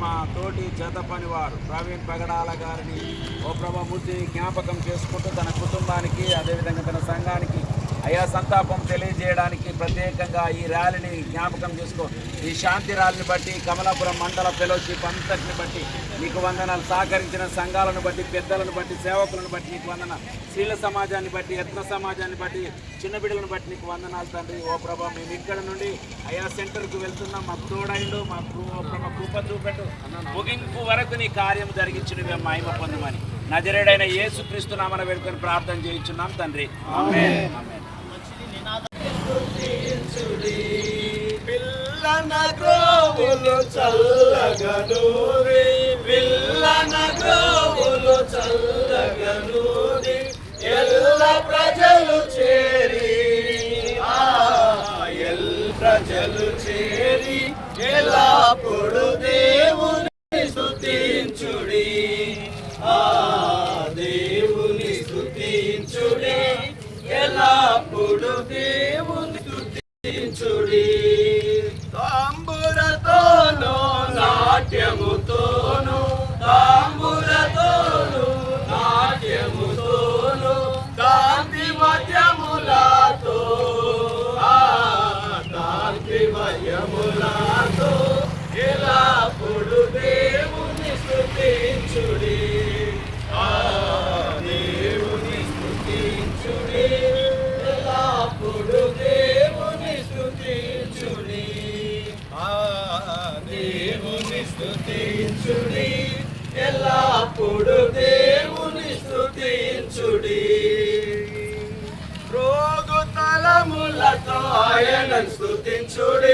మా తోటి జత పనివారు. ప్రవీణ్ పగడాల గారిని ఓ ప్రభామూర్తి జ్ఞాపకం చేసుకుంటూ తన కుటుంబానికి అదేవిధంగా తన సంఘానికి అయా సంతాపం తెలియజేయడానికి ప్రత్యేకంగా ఈ ర్యాలీని జ్ఞాపకం చేసుకో. ఈ శాంతి ర్యాలీని బట్టి కమలాపురం మండల ఫెలోషిప్ అంతటిని బట్టి నీకు వందనాలు. సహకరించిన సంఘాలను బట్టి పెద్దలను బట్టి సేవకులను బట్టి నీకు వందన స్త్రీల సమాజాన్ని బట్టి యత్న సమాజాన్ని బట్టి చిన్న బిడ్డలను బట్టి నీకు వందనాలు తండ్రి. ఓ ప్రభా మేము ఇక్కడ నుండి అయా సెంటర్కు వెళ్తున్నాం. మాకు తోడైండు మా ప్రభా కృప చూపెట్టు. ముగింపు వరకు నీ కార్యం జరిగించిన మేము మాయమ పొందమని. నజరేడైన యేసుక్రీస్తు నామన వేడుకొని ప్రార్థన చేయించున్నాం తండ్రి. ఆమె పిల్లన గ్రోవులు చల్లగనూరి విల్లన గ్రోవులు చల్లగనూరి ఎల్ల ప్రజలు చేరి. ఎల్ ప్రజలు చేరి. ఎల్లప్పుడు దేవుని స్థుతించుడి ఆ దేవుని స్తుతించుడి. ఎల్లప్పుడు దేవుని స్థుతించుడి temos దేవుని స్థుతించుడి ఎల్లప్పుడు దేవుని స్థుతించుడి రోగు తలములతో ఆయన స్థుతించుడి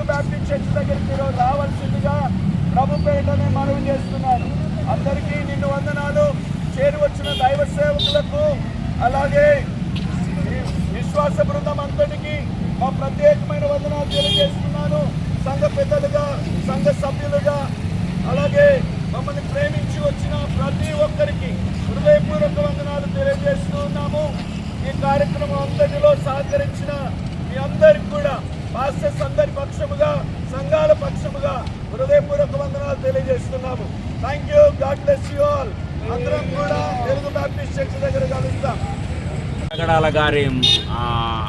ముందున్న బ్యాప్టిస్ట్ చర్చ్ దగ్గరికి మీరు రావాల్సిందిగా ప్రభు మనవి చేస్తున్నాను. అందరికీ నిన్ను వందనాలు. చేరి వచ్చిన దైవ సేవకులకు అలాగే విశ్వాస బృందం అంతటికి మా ప్రత్యేకమైన వందనాలు తెలియజేస్తున్నాను. సంఘ పెద్దలుగా సంఘ సభ్యులుగా అలాగే మమ్మల్ని ప్రేమించి వచ్చిన ప్రతి ఒక్కరికి హృదయపూర్వక వందనాలు తెలియజేస్తూ ఉన్నాము. ఈ కార్యక్రమం అంతటిలో సహకరించిన మీ అందరికి కూడా పాస్టర్స్ అందరి పక్షముగా సంఘాల పక్షముగా హృదయపూర్వక వందనాలు తెలియజేస్తున్నాము thank you God bless you all అందరం కూడా తెలుగు చర్చ్ దగ్గర కలుస్తాం గారి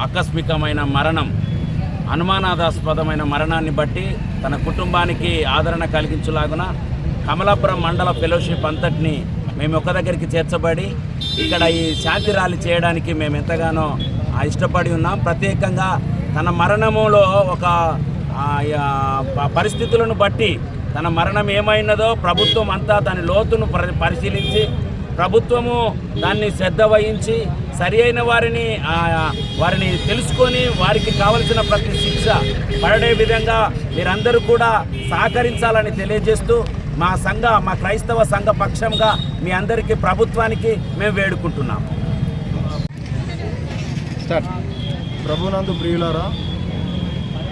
ఆకస్మికమైన మరణం అనుమానాదాస్పదమైన మరణాన్ని బట్టి తన కుటుంబానికి ఆదరణ కలిగించులాగున కమలాపురం మండల ఫెలోషిప్ అంతటిని మేము ఒక దగ్గరికి చేర్చబడి ఇక్కడ ఈ శాంతి ర్యాలీ చేయడానికి మేము ఎంతగానో ఇష్టపడి ఉన్నాం. ప్రత్యేకంగా తన మరణములో ఒక పరిస్థితులను బట్టి తన మరణం ఏమైనదో ప్రభుత్వం అంతా దాని లోతును పరి- పరిశీలించి ప్రభుత్వము దాన్ని శ్రద్ధ వహించి సరి అయిన వారిని ఆ, వారిని తెలుసుకొని వారికి కావలసిన ప్రతి శిక్ష పడే విధంగా మీరందరూ కూడా సహకరించాలని తెలియజేస్తూ మా సంఘ మా క్రైస్తవ సంఘ పక్షంగా మీ అందరికీ ప్రభుత్వానికి మేము వేడుకుంటున్నాం. ప్రభునందు ప్రియులారా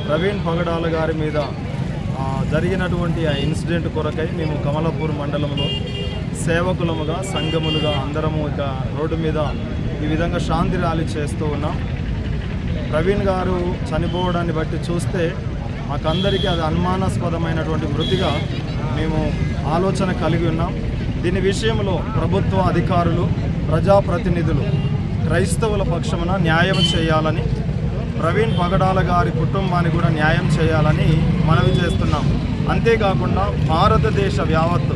ప్రవీణ్ పగడాల గారి మీద జరిగినటువంటి ఆ ఇన్సిడెంట్ కొరకై మేము కమలాపూర్ మండలంలో సేవకులముగా సంఘములుగా అందరము ఇక రోడ్డు మీద ఈ విధంగా శాంతి ర్యాలీ చేస్తూ ఉన్నాం. ప్రవీణ్ గారు చనిపోవడాన్ని బట్టి చూస్తే మాకందరికీ అది అనుమానాస్పదమైనటువంటి మృతిగా మేము ఆలోచన కలిగి ఉన్నాం. దీని విషయంలో ప్రభుత్వ అధికారులు ప్రజాప్రతినిధులు క్రైస్తవుల పక్షమున న్యాయం చేయాలని ప్రవీణ్ పగడాల గారి కుటుంబానికి కూడా న్యాయం చేయాలని మనవి చేస్తున్నాం. అంతేకాకుండా భారతదేశ యావత్తు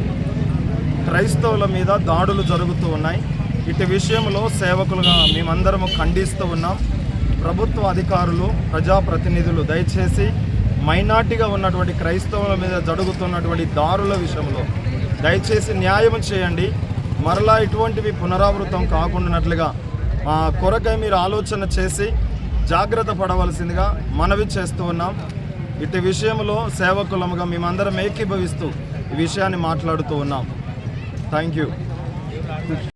క్రైస్తవుల మీద దాడులు జరుగుతూ ఉన్నాయి. ఇటు విషయంలో సేవకులుగా మేమందరము ఖండిస్తూ ఉన్నాం. ప్రభుత్వ అధికారులు ప్రజాప్రతినిధులు దయచేసి మైనార్టీగా ఉన్నటువంటి క్రైస్తవుల మీద జరుగుతున్నటువంటి దారుల విషయంలో దయచేసి న్యాయం చేయండి. మరలా ఇటువంటివి పునరావృతం కాకుండానట్లుగా మా కొరకై మీరు ఆలోచన చేసి జాగ్రత్త పడవలసిందిగా మనవి చేస్తూ ఉన్నాం. ఇటు విషయంలో సేవకులముగా మేమందరం ఏకీభవిస్తూ ఈ విషయాన్ని మాట్లాడుతూ ఉన్నాం. Thank you